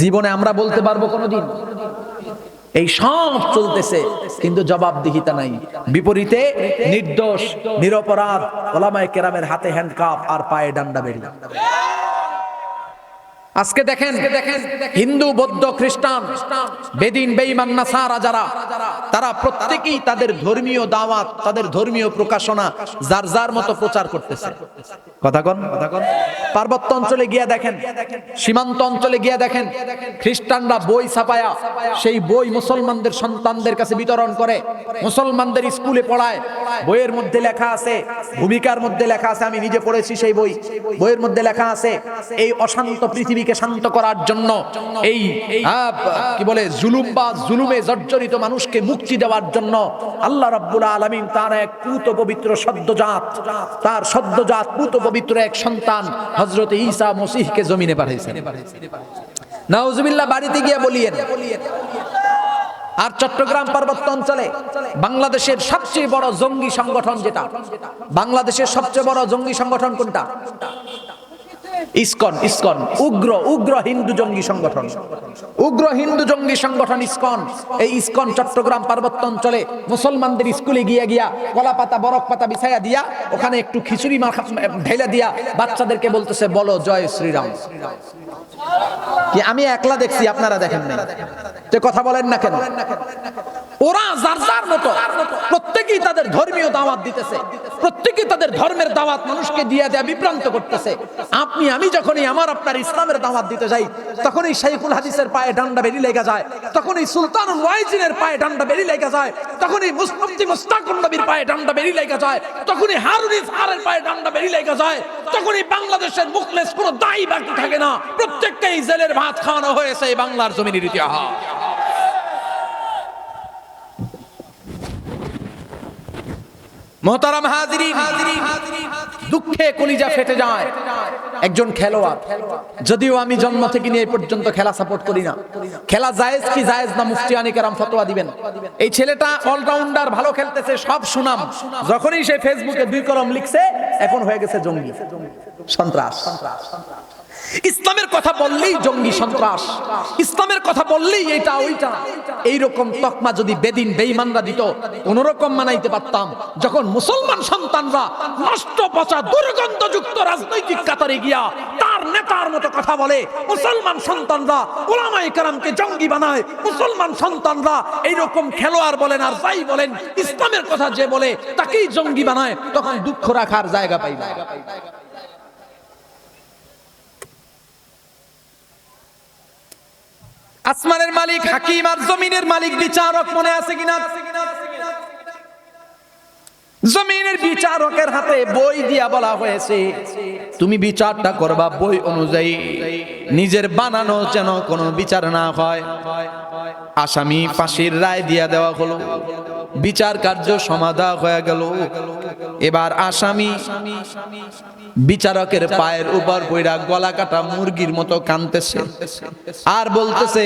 জীবনে আমরা বলতে পারব কোনোদিন। এই সব চলতেছে, কিন্তু জবাবদিহিতা নাই। বিপরীতে নির্দোষ, নিরপরাধ, ওলামায় কেরামের হাতে হ্যান্ডকাপ আর পায়ে ডান্ডা বেরি আজকে দেখেন, হিন্দু, বৌদ্ধ, খ্রিস্টান, বেদিন, বেঈমান, নাসারা যারা, তারা প্রত্যেকেই তাদের ধর্মীয় দাওয়াত, তাদের ধর্মীয় প্রকাশনা যার যার মতো প্রচার করতেছে। কথা কন কথা কন। পার্বত্য অঞ্চলে গিয়ে দেখেন, সীমান্ত অঞ্চলে গিয়ে দেখেন, খ্রিস্টানরা বই ছাপায়া সেই বই মুসলমানদের সন্তানদের কাছে বিতরণ করে, মুসলমানদের স্কুলে পড়ায়। বইয়ের মধ্যে লেখা আছে, ভূমিকার মধ্যে লেখা আছে, আমি নিজে পড়েছি সেই বই। বইয়ের মধ্যে লেখা আছে, এই অশান্ত পৃথিবীকে শান্ত করার জন্য এই কি বলে, জুলুম বা জুলুমে জর্জরিত মানুষকে মুক্তি দেওয়ার জন্য আল্লাহ রাব্বুল আলামিন তার এক পুত পবিত্র সদ্যজাত, তার সদ্যজাত পুত পবিত্র এক সন্তান হযরত ঈসা মসিহকে জমিনে পাঠাইছেন নাউজুবিল্লাহ, বাড়িতে গিয়ে বলিয়েন, আর চট্টগ্রাম পার্বত্য অঞ্চলে বাংলাদেশের সবচেয়ে বড় জঙ্গি সংগঠন যেটা? বাংলাদেশের সবচেয়ে বড় জঙ্গি সংগঠন কোনটা? ইসকন ইসকন, উগ্র উগ্র হিন্দু জঙ্গি সংগঠন। উগ্র হিন্দু জঙ্গি সংগঠন ইসকন। এই ইসকন চট্টগ্রাম পার্বত্য অঞ্চলে মুসলমানদের স্কুলে গিয়া গিয়া কলা পাতা বরফ পাতা বিছাইয়া দিয়া ওখানে একটু খিচুড়ি মাখা, ঢেলে দিয়া বাচ্চাদেরকে বলতেছে, বলো, জয় শ্রীরাম। কি আমি একলা দেখছি, আপনারা দেখেন নাই? তো কথা বলেন না কেন? ওরা যার যার মতো, প্রত্যেকেই তাদের ধর্মীয় দাওয়াত দিতেছে। প্রত্যেকেই তাদের ধর্মের দাওয়াত মানুষকে দিয়ে দেয়া বিভ্রান্ত করতেছে। আপনি, আমি যখনই আমার আপনার ইসলামের দাওয়াত দিতে যাই, তখনই শাইখুল হাদিসের পায়ে ডান্ডা বেরি লেগে যায়, তখনই সুলতান ওয়াইজিনের পায়ে ডান্ডা বেরি লেগে যায়, তখনই মুস্তাফি মুস্তাকুন নবীর পায়ে ডান্ডা বেরি লেগে যায়, তখনই হারুনি সারের পায়ে ডান্ডা বেরি লেগে যায়, তখনই বাংলাদেশের মুখলেস কোনো দায়ী বাকি থাকে না। প্রত্যেককেই জেলের ভাত খাওয়ানো হয়েছে এই বাংলার জমিনের ইতিহাস। মোহতারাম হাজিরি দুঃখে কলিজা ফেটে যায় একজন খেলোয়াড়। যদিও আমি জন্ম থেকে নিয়ে পর্যন্ত খেলা সাপোর্ট করি না। খেলা জায়েজ কি জায়েজ না, মুফতি আনিকারাম ফতোয়া দিবেন। এই ছেলেটা অলরাউন্ডার ভালো খেলতেছে, সব সুনাম। যখনই সে ফেসবুকে দুই কলম লিখছে, এখন হয়ে গেছে জঙ্গি। সন্ত্রাস। ইসলামের কথা বললেই জঙ্গি সন্ত্রাস। ইসলামের কথা বললেই এটা ওইটা। এইরকম তকমা যদি বেদিন বেঈমানরা দিত, কোনরকম মানাইতে পারতাম। যখন মুসলমান সন্তানরা নষ্ট পচা দুর্গন্ধযুক্ত রাজনৈতিক কাতারে গিয়া তার নেতার মতো কথা বলে, মুসলমান সন্তানরা ওলামায়ে কেরামকে জঙ্গি বানায়। মুসলমান সন্তানরা এইরকম খেলোয়াড় বলেন আর যাই বলেন, ইসলামের কথা যে বলে, তাকেই জঙ্গি বানায়। তখন দুঃখ রাখার জায়গা পাই না আসমানের মালিক, হাকিম আর জমিনের মালিক বিচারক মনে আছে কিনা? জমিনের বিচারকের হাতে বই দিয়া বলা হয়েছে, তুমি বিচারটা করবা বই অনুযায়ী। নিজের বানানো যেন কোনো বিচার না হয়। আসামি ফাঁসির রায় দিয়া দেওয়া হলো। বিচার কার্য সমাধা হয়ে গেল। এবার আসামি বিচারকের পায়ের উপর পইরা গলা কাটা মুরগির মতো কানতেছে। আর বলতেছে,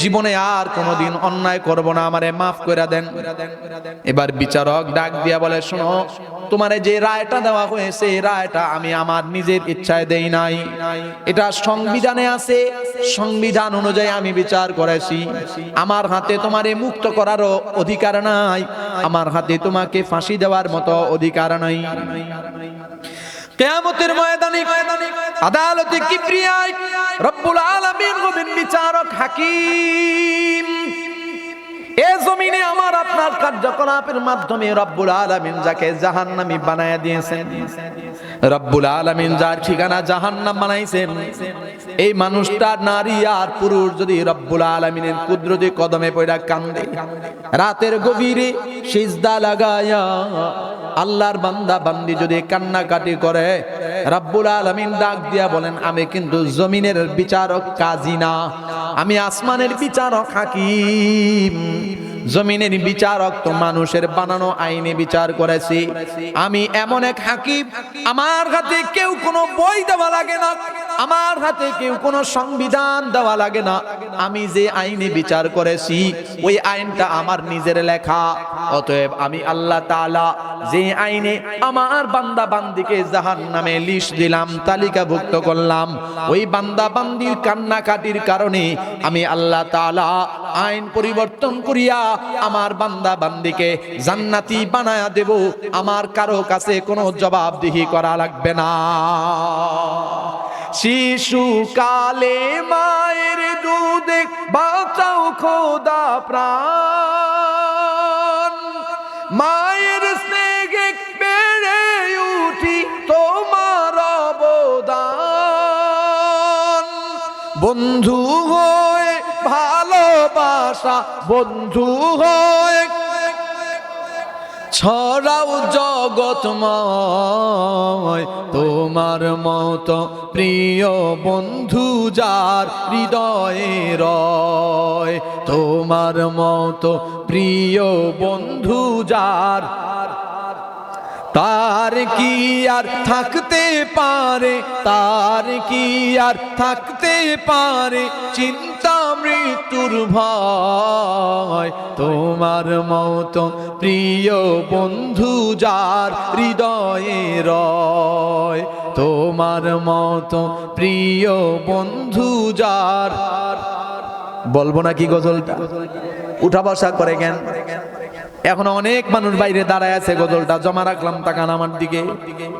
জীবনে আর কোনোদিন অন্যায় করব না, আমারে মাফ করে দেন। এবার বিচারক ডাক দিয়া বলে, শোনো, তোমারে যে রায়টা দেওয়া হয়েছে, এই রায়টা আমি আমার নিজের ইচ্ছায় দেই নাই। এটা সংবিধানে আছে, সংবিধান অনুযায়ী আমি বিচার করেছি। আমার হাতে তোমারে মুক্ত করারও অধিকার নাই। আমার হাতে তোমাকে ফাঁসি দেওয়ার মতো অধিকার নাই। কেয়ামতের ময়দানে আদালতে কিবরিয়ায় রব্বুল আলামিন হবেন বিচারক হাকিম। আমার কার্যকলাপের মাধ্যমে রব্বুল আলামিন যাকে জাহান্নামী বানায়া দিয়েছেন। রব্বুল আলামিন যার ঠিকানা জাহান্নাম বানাইছেন। এই মানুষটা নারী আর পুরুষ যদি রব্বুল আলামিনের কুদরতি কদমে পড়া কান্দে, রাতের গভীরে সিজদা লাগায়া আল্লাহর বান্দা বান্দি যদি কান্নাকাটি করে, রাব্বুল আলামিন ডাক দিয়া বলেন, আমি কিন্তু জমিনের বিচারক কাজী না। আমি আসমানের বিচারক হাকিম, জমিনের বিচারক তো মানুষের বানানো আইনে বিচার করেছি। আমি এমন এক হাকিম, আমার হাতে কেউ কোনো বই দেওয়া লাগে না। আমার হাতে কেউ কোনো সংবিধান দেওয়া লাগে না। আমি যে আইনে বিচার করেছি, ওই আইনটা আমার নিজের লেখা। অতএব আমি আল্লাহ তাআলা যে আইনে আমার বান্দা বান্দিকে জাহান নামে লিশ দিলাম, তালিকাভুক্ত করলাম, ওই বান্দা বান্দির কান্নাকাটির কারণে আমি আল্লাহ তাআলা আইন পরিবর্তন করিয়া আমার বান্দা বান্দিকে জান্নাতি বানায়া দেব। আমার কারও কাছে কোনো জবাবদিহি করা লাগবে না। শিশুকালে মায়ের দুধে বাঁচাও খোদা প্রাণ। মায়ের স্নেহে বেড়ে উঠি তোমার অবদান। বন্ধু হয়ে ভালোবাসা, বন্ধু হয়ে ছড়াও জগৎময়। তোমার মত প্রিয় বন্ধু যার হৃদয়ে রয়। তোমার মত প্রিয় বন্ধু যার তার কি আর থাকতে পারে? তার কি আর থাকতে পারে? চিন্তা মৃত্যুর ভয়। তোমার মত প্রিয় বন্ধু যার হৃদয়ে রয়। তোমার মত প্রিয় বন্ধু যার বলব নাকি গজলটা? উঠা বসা করে জ্ঞান এখন অনেক মানুষ বাইরে দাঁড়ায় আছে গজলটা। জমা রাখলাম তাকান আমার দিকে।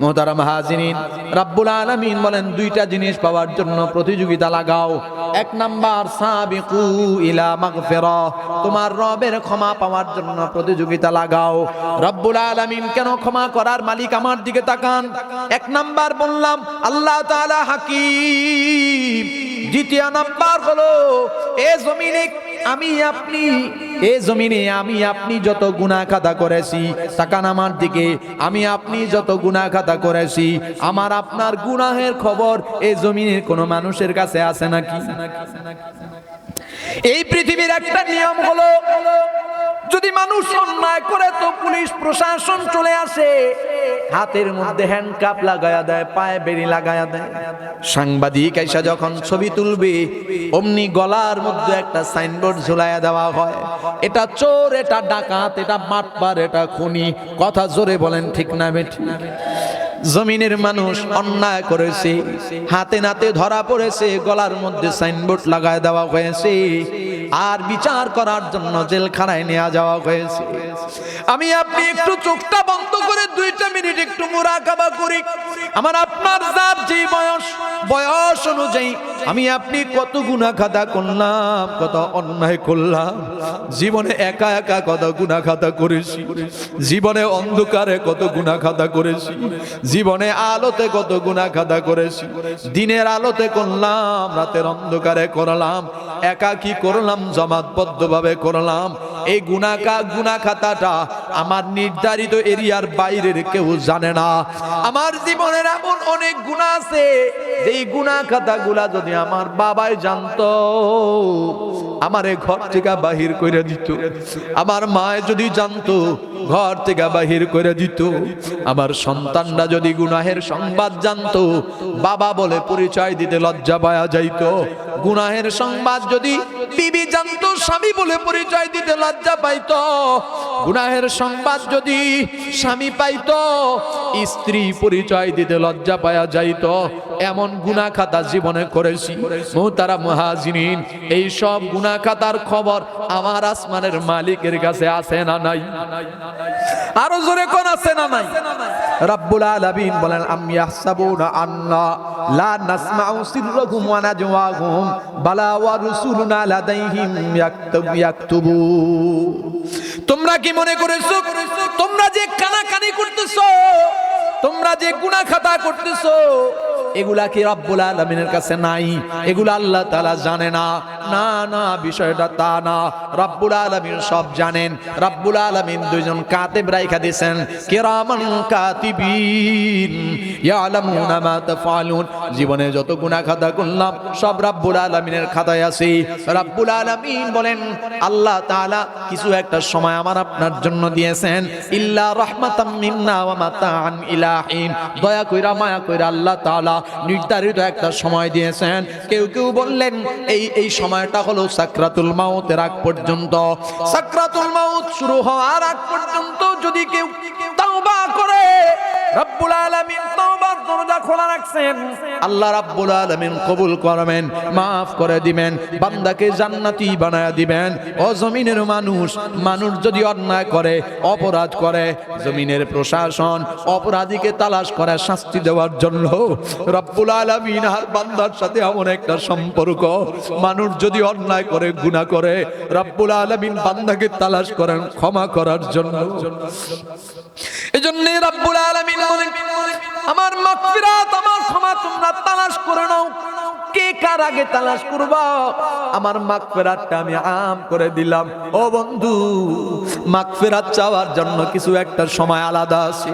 মোহতারাম হাজিরিন, রাব্বুল আলামিন বলেন, দুইটা জিনিস পাওয়ার জন্য প্রতিযোগিতা লাগাও। এক নাম্বার, সাবিকু ইলা মাগফিরা। তোমার রবের ক্ষমা পাওয়ার জন্য প্রতিযোগিতা লাগাও। রব্বুল আলামিন কেন ক্ষমা করার মালিক আমার দিকে তাকান? এক নাম্বার বললাম, আল্লাহ তাআলা হাকিম। দ্বিতীয় নাম্বার হলো, এ জমিনে আমি আপনি, এ জমিনে আমি আপনি যত গুনাহ খাতা করেছি, তাকান আমার দিকে, আমি আপনি যত গুনাহ খাতা করেছি, আমার আপনার গুনাহের খবর এ জমিনের কোনো মানুষের কাছে আছে নাকি? এই পৃথিবীর একটা নিয়ম হলো, যদি মানুষ অন্যায় করে তো পুলিশ, প্রশাসন চলে আসে হাতের মধ্যে হ্যান্ডকাপ লাগায়া দেয়, পায়ে বেরি লাগায়া দেয়। সাংবাদিক এসে যখন ছবি তুলবে, অমনি গলার মধ্যে একটা সাইনবোর্ড ঝুলাইয়া দেওয়া হয়। এটা চোর, এটা ডাকাত, এটা মাতবার এটা খুনি। কথা জোরে বলেন, ঠিক না বেঠিক? জমিনের মানুষ অন্যায় করেছে, হাতে নাতে ধরা পড়েছে, গলার মধ্যে সাইনবোর্ড লাগায় দেওয়া হয়েছে। আর বিচার করার জন্য জেলখানায় নেওয়া যাওয়া হয়েছে। আমি আপনি একটু চোখটা বন্ধ করে দুইটা মিনিট একটু মুরাকাবা করি। আমার আপনার যার যে বয়স বয়স অনুযায়ী আমি আপনি কত গুণা খাতা করলাম, কত অন্যায় করলাম। জীবনে একা একা কত গুণা খাতা করেছি। জীবনে অন্ধকারে কত গুণা খাতা করেছি। জীবনে আলোতে কত গুণা খাতা করেছি। দিনের আলোতে করলাম, রাতের অন্ধকারে করলাম। একা কি করলাম জমাতবদ্ধ ভাবে করলাম। এই গুণাকা গুণা খাতাটা আমার নির্ধারিত এরিয়ার বাইরের কেউ জানে না। আমার জীবনের এমন অনেক গুণা আছে, যেই গুণা খাতাগুলা যদি আমার বাবাই জানতো, আমারে ঘর থেকে বাহির করে দিত। আমার মায় যদি জানতো, ঘর থেকে বাহির করে দিত। আমার সন্তানরা যদি গুনাহের সংবাদ জানতো, বাবা বলে পরিচয় দিতে লজ্জা পাওয়া যাইত। গুনাহের সংবাদ যদি বিবি জানতো স্বামী বলে পরিচয় দিতে লজ্জা পাইত। গুনাহের সংবাদ যদি স্বামী পাইত, স্ত্রী পরিচয় দিতে লজ্জা পাওয়া যাইত। এমন গুনা খাতা জীবনে করেছি। মোহতারা মহাজিনিন, এই সব গুনা খাতার খবর আমার আসমানের মালিকের কাছে আছে না নাই? আরও জোরে কোন আছে না নাই? রাব্বুল আলামিন বলেন, আমি ইয়াহসাবুনা আন্না লা নাসমাউ সিররুহুম ওয়া নাজওয়াহুম, বালা ওয়া রাসূলুনা লাদাইহিম ইয়াকতুব, ইয়াকতুবু। তোমরা কি মনে করেছ? তোমরা যে কানাকানি করতেছো, তোমরা যে গুনাহ খাতা করতেছো এগুলা কি রব্বুল আলমিনের কাছে নাই? এগুলা আল্লাহ তালা জানে না। না না, বিষয়টা তা না। রব্বুল আলমিন সব জানেন। রব্বুল আলমিন দুইজন কাতেব রাইখা দিয়েছেন। কেরামান কাতিবিন, ইয়ালামুনা মা তাফআলুন। জীবনে যত গুনাহ খাতা করলাম, সব রব্বুল আলমিনের খাতায় আছে। রব্বুল আলমিন বলেন, আল্লাহ তাআলা কিছু একটা সময় আমার আপনার জন্য দিয়েছেন। ইল্লা রাহমাতাম মিন্না ওয়া মাতাআন ইলাহিন। দয়া কইরা, মায়া কইরা আল্লাহ তাআলা নির্ধারিত একটা সময় দিয়েছেন। কেউ কেউ বললেন, এই এই সময়টা হলো সাকরাতুল মাউতের আগ পর্যন্ত। সাকরাতুল মাউত শুরু হওয়ার আগ পর্যন্ত যদি কেউ রব্বুল আলামিন তওবার দরজা খোলা রাখছেন। আল্লাহ রাব্বুল আলামিন কবুল করবেন maaf করে দিবেন, বান্দাকে জান্নাতি বানায়া দিবেন। ও জমিনের মানুষ মানুষ যদি অন্যায় করে, অপরাধ করে, জমিনের প্রশাসন অপরাধীকে তালাশ করে শাস্তি দেওয়ার জন্য রব্বুল আলামিন আর বান্দার সাথে এমন একটা সম্পর্ক, মানুষ যদি অন্যায় করে, গুনাহ করে, রব্বুল আলামিন বান্দাকে তালাশ করেন, ক্ষমা করার জন্য। এজন্য রব্বুল আলামিন বলেন আমার মাগফিরাত আমার ক্ষমা তোমরা তালাশ করে নাও। কে কার আগে তালাশ করবা? আমার মাগফিরাতটা আমি আম করে দিলাম। ও বন্ধু মাগফিরাত চাওয়ার জন্য কিছু একটা সময় আলাদা আছে।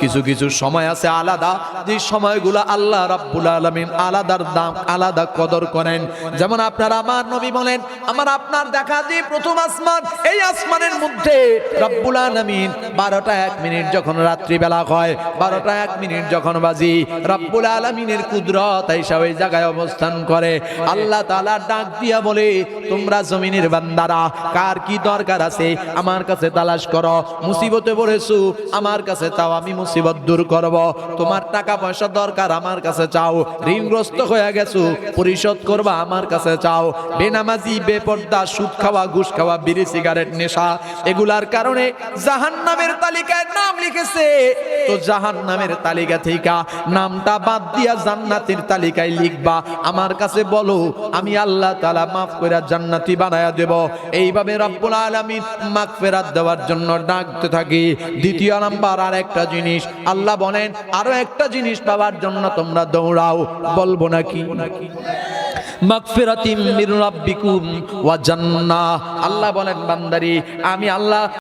কিছু কিছু সময় আছে আলাদা। যে সময়গুলো আল্লাহ রাব্বুল আলামিন আলাদার দাম, আলাদা কদর করেন। যেমন আপনার আমার নবী বলেন, আমার আপনার দেখা যে প্রথম আসমান, এই আসমানের মধ্যে রব্বুল আলামিন বারোটা এক মিনিট যখন রাত্রিবেলা হয়, বারোটা এক মিনিট যখন বাজি, রব্বুল আলামিনের কুদরত ওই জায়গায় অবস্থান করে। আল্লাহ তাআলা ডাক দিয়া বলে, তোমরা জমিনের বান্দারা, কার কি দরকার আছে? আমার কাছে তালাশ করো। মুসিবতে পড়েছো? আমার কাছে চাও, আমি মুসিবত দূর করব। তোমার টাকা পয়সা দরকার, আমার কাছে চাও। ঋণগ্রস্ত হয়ে গেছো, পরিশোধ করবা, আমার কাছে চাও। বেনামাজি, বেপর্দা, সুদ খাওয়া, ঘুষ খাওয়া, বিড়ি, সিগারেট, নেশা, এগুলার কারণে জাহান্নামের তালিকায় নাম লিখেছে। তো জাহান্নামের তালিকা থেকে নামটা বাদ দিয়া জান্নাতের তালিকায় লিখবা। আমার কাছে বলো, আমি আল্লাহ তালা মাফ করে জান্নাতি বানায়া দেব। এইভাবে রব্বুল আলমী মাফ ফেরাত দেওয়ার জন্য ডাকতে থাকি। দ্বিতীয় নাম্বার আর একটা জিনিস, আল্লাহ বলেন, আরও একটা জিনিস পাওয়ার জন্য তোমরা দৌড়াও। বলব নাকি? মাগফিরাতিম মির রাব্বিকুম ওয়া জান্নাহ। আল্লাহ বলেন, বান্দারি, আমি আল্লাহ